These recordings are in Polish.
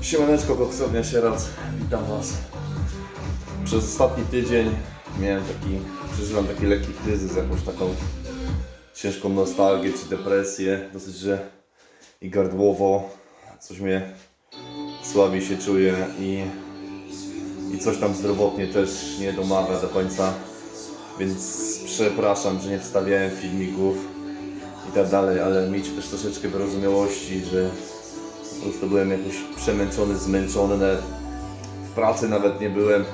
Siemaneczko, koksownia Sieradz, witam Was. Przez ostatni tydzień miałem taki, przeżyłem taki lekki kryzys, jakąś taką ciężką nostalgię czy depresję, dosyć, że i gardłowo, coś mnie słabiej się czuję i, i coś tam zdrowotnie też nie domawia do końca, więc przepraszam, że nie wstawiałem filmików i tak dalej, ale miejcie też troszeczkę wyrozumiałości, że po prostu byłem jakoś przemęczony, zmęczony, nawet w pracy nawet nie byłem.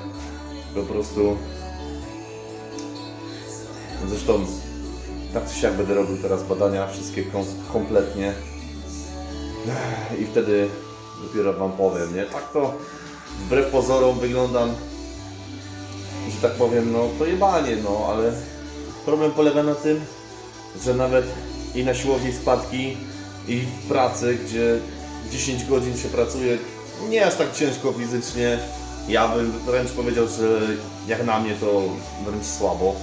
Po prostu. Zresztą tak czy siak będę robił teraz badania wszystkie kom kompletnie. I wtedy dopiero wam powiem, nie? Tak to wbrew pozorom wyglądam, że tak powiem, no to jebanie, no ale problem polega na tym, że nawet i na siłowni spadki i w pracy, gdzie 10 godzin się pracuje, nie aż tak ciężko fizycznie. Ja bym wręcz powiedział, że jak na mnie to wręcz słabo.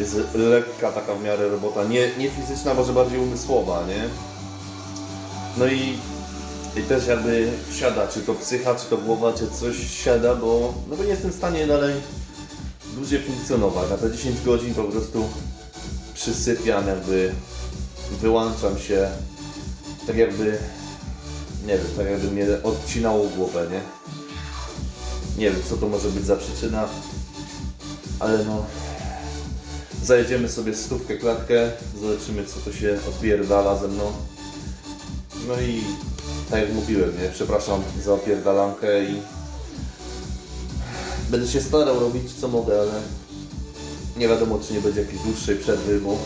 Jest lekka taka w miarę robota, nie, nie fizyczna, może bardziej umysłowa, nie? No i, i też jakby siada, czy to psycha, czy to głowa, czy coś siada, bo, no bo nie jestem w stanie dalej dłużej funkcjonować. Na te 10 godzin po prostu przysypiam, jakby wyłączam się, tak jakby, nie wiem, tak jakby mnie odcinało głowę, nie? Nie wiem, co to może być za przyczyna, ale no, zajedziemy sobie stówkę klatkę, zobaczymy, co to się odpierdala ze mną. No i tak jak mówiłem, nie? Przepraszam za opierdalankę i będę się starał robić co mogę, ale nie wiadomo, czy nie będzie jakiejś dłuższej przerwy, bo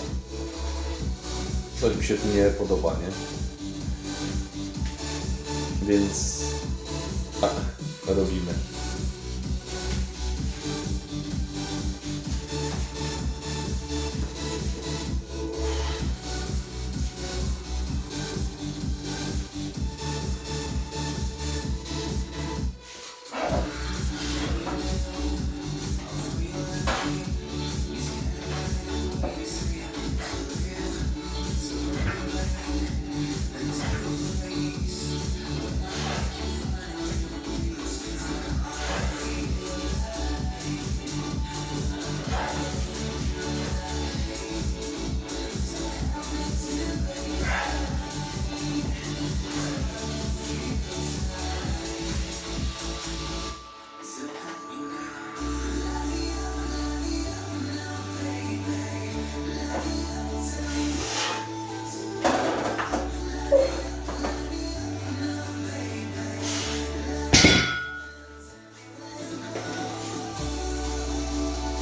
coś mi się tu nie podoba, nie? Więc tak robimy.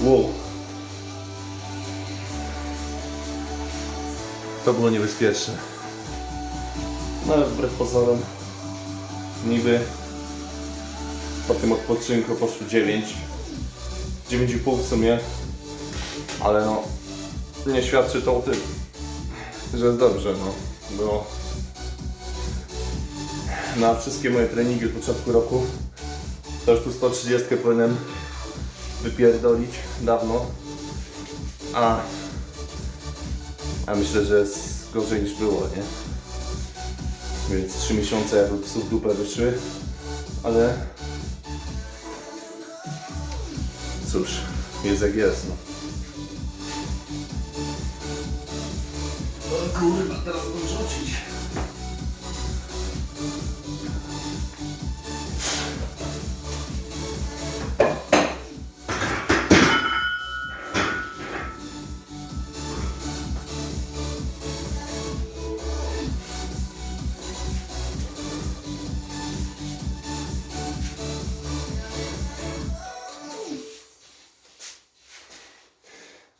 Wow. To było niebezpieczne. No ale wbrew pozorom niby po tym odpoczynku poszło 9 9,5 w sumie ale no nie świadczy to o tym że jest dobrze no bo na wszystkie moje treningi od początku roku to już tu 130 powinienem wypierdolić dawno. A, a myślę, że jest gorzej niż było, nie? Więc 3 miesiące jakby psów w dupę wyszły, ale cóż, jest jak jest, no. O kurwa, teraz go rzucić.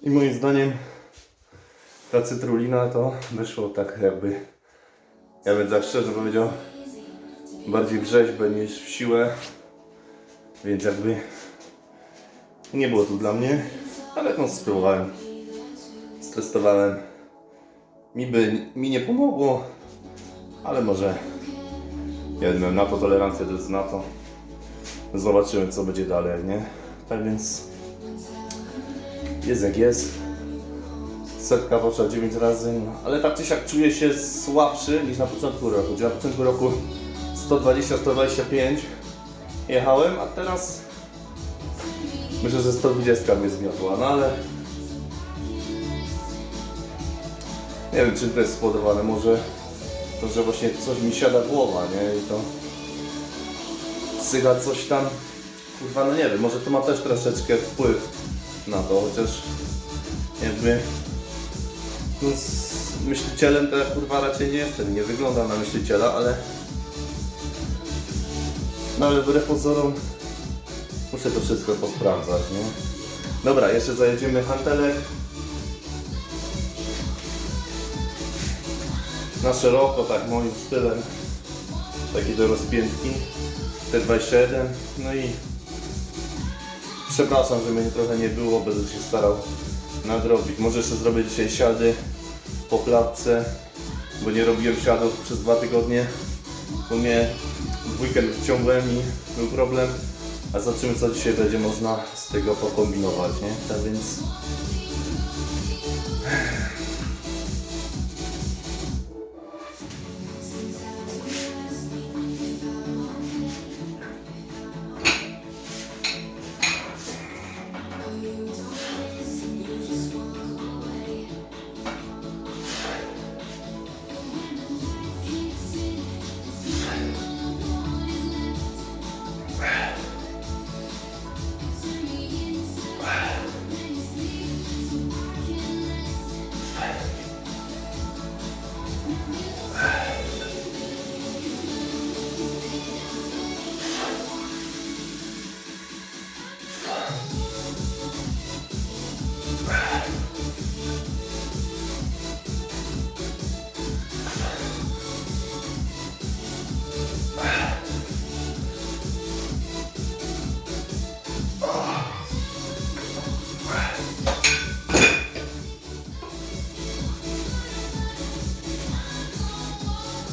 I moim zdaniem ta cytrulina to wyszło tak jakby, ja bym tak szczerze powiedział, bardziej w rzeźbę niż w siłę. Więc jakby nie było to dla mnie, ale no spróbowałem. Stestowałem. Mi by mi nie pomogło, ale może ja będę miał na to tolerancję, to jest na to. Zobaczymy co będzie dalej, nie? Tak więc jest jak jest. Setka poszła 9 razy, no. ale tak czy siak czuję się słabszy niż na początku roku. Gdzie na początku roku 120-125 jechałem, a teraz myślę, że 120 mnie zmiotła, no ale nie wiem czym to jest spowodowane, może to, że właśnie coś mi siada głowa, nie, i to psycha coś tam, kurwa, no nie wiem, może to ma też troszeczkę wpływ na to, chociaż jakby no, z myślicielem to ja kurwa raczej nie jestem, nie wyglądam na myśliciela, ale no ale wbrew pozorom muszę to wszystko posprawdzać, nie? Dobra, jeszcze zajedziemy hantelek. Na szeroko, tak moim stylem. Takie do rozpiętki. T21. No i przepraszam, że mnie trochę nie było, będę się starał nadrobić. Może jeszcze zrobię dzisiaj siady po klatce, bo nie robiłem siadów przez dwa tygodnie, bo mnie w weekend wciągłem i był problem. A zobaczymy co dzisiaj będzie można z tego pokombinować, nie? Tak więc...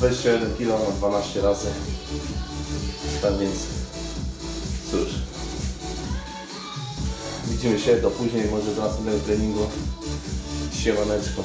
Weźcie 1 kg na 12 razy. Tak więc cóż. Widzimy się do później, może do następnego treningu. Siemaneczko.